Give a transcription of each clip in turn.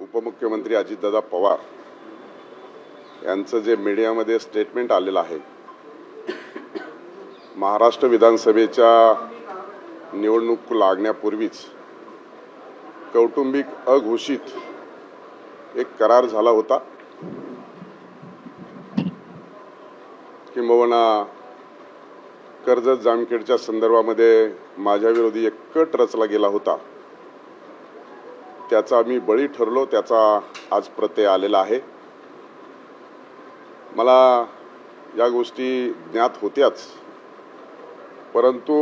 उपमुख्यमंत्री अजितदादा पवार यांचं जे मीडियामध्ये स्टेटमेंट आलेलं आहे महाराष्ट्र विधानसभेच्या निवडणूक लागण्यापूर्वीच कौटुंबिक अघोषित एक करार झाला होता. किंबहुना कर्जत जामखेडच्या संदर्भामध्ये माझ्याविरोधी एक कट रचला गेला होता. त्याचा मी बळी ठरलो त्याचा आज प्रत्यय आलेला आहे. मला या गोष्टी ज्ञात होत्याच परंतु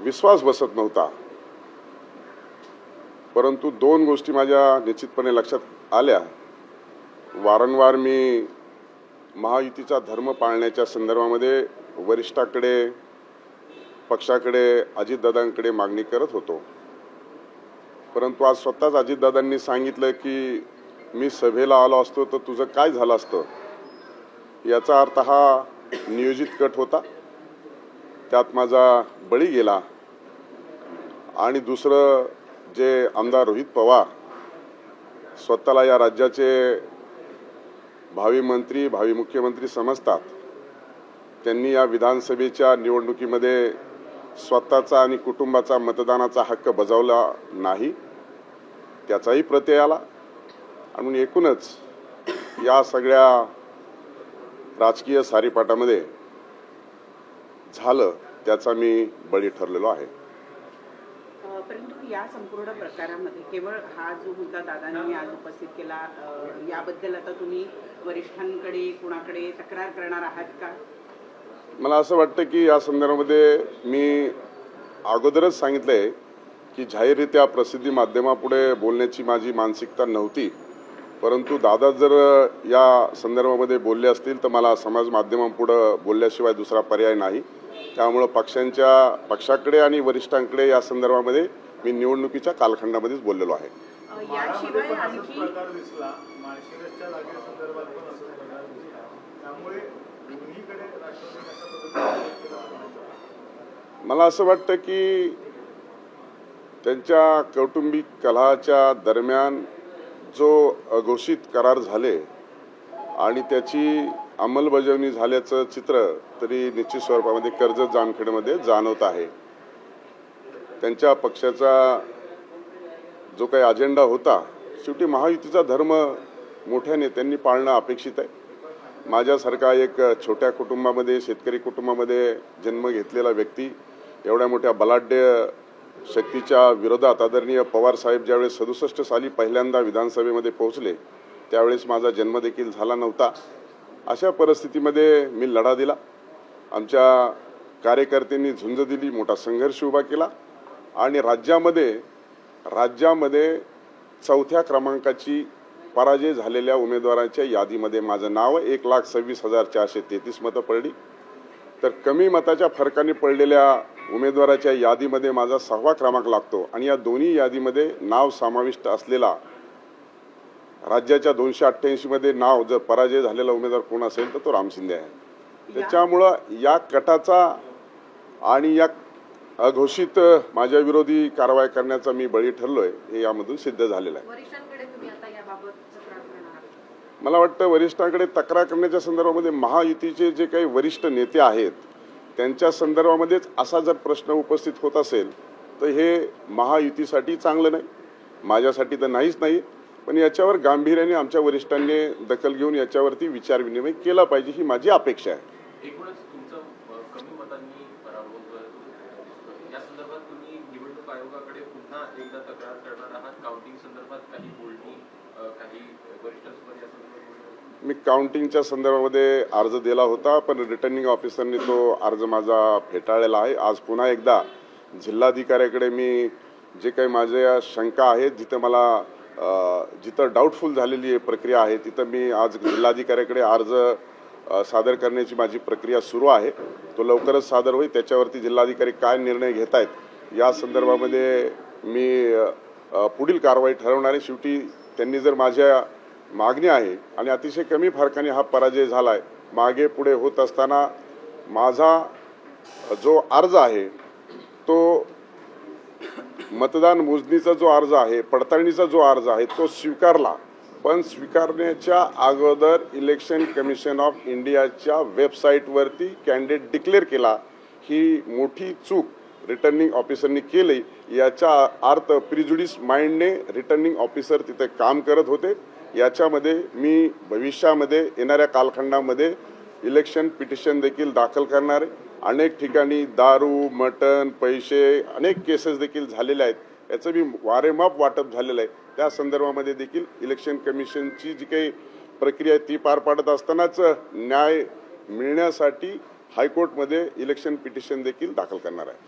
विश्वास बसत नव्हता. परंतु दोन गोष्टी माझ्या निश्चितपणे लक्षात आल्या. वारंवार मी महायुतीचा धर्म पाळण्याच्या संदर्भामध्ये वरिष्ठाकडे पक्षाकडे अजितदादांकडे मागणी करत होतो. परंतु आज स्वतःच अजितदादांनी सांगितलं की मी सभेला आलो असतो तर तुझं काय झालं असतं? याचा अर्थ हा नियोजित कट होता. त्यात माझा बळी गेला. आणि दुसरं जे आमदार रोहित पवार स्वतःला या राज्याचे भावी मंत्री भावी मुख्यमंत्री समजतात. त्यांनी या विधानसभेच्या निवडणुकीमध्ये स्वतःचा आणि कुटुंबाचा मतदानाचा हक्क बजावला नाही. त्याचाही प्रत्यय आला. आणि म्हणून एकूणच या सगळ्या राजकीय सारीपाटामध्ये झालं त्याचा मी बळी ठरलेलो आहे. परंतु या संपूर्ण प्रकारामध्ये केवळ हा जो मुद्दा दादांनी आज उपस्थित केला याबद्दल आता तुम्ही वरिष्ठांकडे कुणाकडे तक्रार करणार आहात का? मला असं वाटतं की या संदर्भामध्ये मी अगोदरच सांगितलंय की जाहीररित्या प्रसिद्धी माध्यमापुढे बोलण्याची माझी मानसिकता नव्हती. परंतु दादा जर या संदर्भामध्ये बोलले असतील तर मला समाज माध्यमांपुढं बोलल्याशिवाय दुसरा पर्याय नाही. त्यामुळं पक्षांच्या पक्षाकडे आणि वरिष्ठांकडे या संदर्भामध्ये मी निवडणुकीच्या कालखंडामध्येच बोललेलो आहे. मला असं वाटतं की त्यांच्या कौटुंबिक कलहाच्या दरम्यान जो अघोषित करार झाले आणि त्याची अंमलबजावणी झाल्याचं चित्र तरी निश्चित स्वरूपामध्ये कर्जत जामखेडमध्ये जाणवत आहे. त्यांच्या पक्षाचा जो काही अजेंडा होता शेवटी महायुतीचा धर्म मोठ्या नेत्यांनी पाळणं अपेक्षित आहे. माझ्यासारखा एक छोट्या कुटुंबामध्ये शेतकरी कुटुंबामध्ये जन्म घेतलेला व्यक्ती एवढ्या मोठ्या बलाढ्य शक्तीच्या विरोधात आदरणीय पवार साहेब ज्यावेळेस सदुसष्ट साली पहिल्यांदा विधानसभेमध्ये पोहोचले त्यावेळेस माझा जन्मदेखील झाला नव्हता. अशा परिस्थितीमध्ये मी लढा दिला. आमच्या कार्यकर्त्यांनी झुंज दिली मोठा संघर्ष उभा केला आणि राज्यामध्ये राज्यामध्ये चौथ्या क्रमांकाची पराजय झालेल्या उमेदवारांच्या यादीमध्ये माझं नाव एक लाख सव्वीस हजार चारशे तेहतीस मतं पडली. तर कमी मताच्या फरकाने पडलेल्या उमेदवाराच्या यादीमध्ये माझा सहावा क्रमांक लागतो आणि या दोन्ही यादीमध्ये नाव समाविष्ट असलेला राज्याच्या दोनशे अठ्ठ्याऐंशीमध्ये नाव जर पराजय झालेला उमेदवार कोण असेल तर तो राम शिंदे आहे. त्याच्यामुळं या कटाचा आणि या अघोषित माझ्या विरोधी कारवाई करण्याचा मी बळी ठरलोय हे यामधून सिद्ध झालेलं आहे. मला वाटतं वरिष्ठांकडे तक्रार करण्याच्या संदर्भामध्ये महायुतीचे जे काही वरिष्ठ नेते आहेत त्यांच्या संदर्भामध्येच असा जर प्रश्न उपस्थित होत असेल तर हे महायुतीसाठी चांगलं नाही. माझ्यासाठी तर नाहीच नाही पण याच्यावर गांभीर्याने आमच्या वरिष्ठांनी दखल घेऊन याच्यावरती विचारविनिमय केला पाहिजे ही माझी अपेक्षा आहे. काउंटिंग संदर्भात काही बोलणी काही वरिष्ठांसोबत या संदर्भात मी काउंटिंगच्या संदर्भामध्ये अर्ज दिला होता पण रिटर्निंग ऑफिसरनी तो अर्ज माझा फेटाळलेला आहे. आज पुन्हा एकदा जिल्हाधिकाऱ्याकडे मी जे काही माझ्या शंका आहेत जिथं मला जिथं डाऊटफुल झालेली आहे प्रक्रिया आहे तिथं मी आज जिल्हाधिकाऱ्याकडे अर्ज सादर करण्याची माझी प्रक्रिया सुरू आहे. तो लवकरच सादर होईल. त्याच्यावरती जिल्हाधिकारी काय निर्णय घेत आहेत या संदर्भामध्ये मी पुढील कारवाई ठरवणार आहे. शेवटी त्यांनी जर माझ्या मागणी आहे आणि अतिशय कमी फरकाने हा पराजय झाला आहे मागे पुढे होत असताना माझा जो अर्ज आहे तो मतदान मोजणीचा जो अर्ज आहे पडताळणीचा जो अर्ज आहे तो स्वीकारला. पण स्वीकारण्याच्या अगोदर इलेक्शन कमिशन ऑफ इंडियाच्या वेबसाईटवरती कॅन्डिडेट डिक्लेअर केला. ही मोठी चूक रिटर्निंग ऑफिसरनी केले याचा अर्थ प्रिजुडिस माइंडने रिटर्निंग ऑफिसर तिथे काम करत होते. याच्यामध्ये मी भविष्यामध्ये येणाऱ्या कालखंडामध्ये इलेक्शन पिटिशन देखील दाखल करणार आहे. अनेक ठिकाणी दारू मटण पैसे अनेक केसेस देखील झालेले आहेत. याचं मी वारेमाप वाटप झालेलं आहे. त्या संदर्भामध्ये देखील इलेक्शन कमिशनची जी काही प्रक्रिया आहे ती पार पाडत असतानाच न्याय मिळण्यासाठी हायकोर्टमध्ये इलेक्शन पिटिशन देखील दाखल करणार आहे.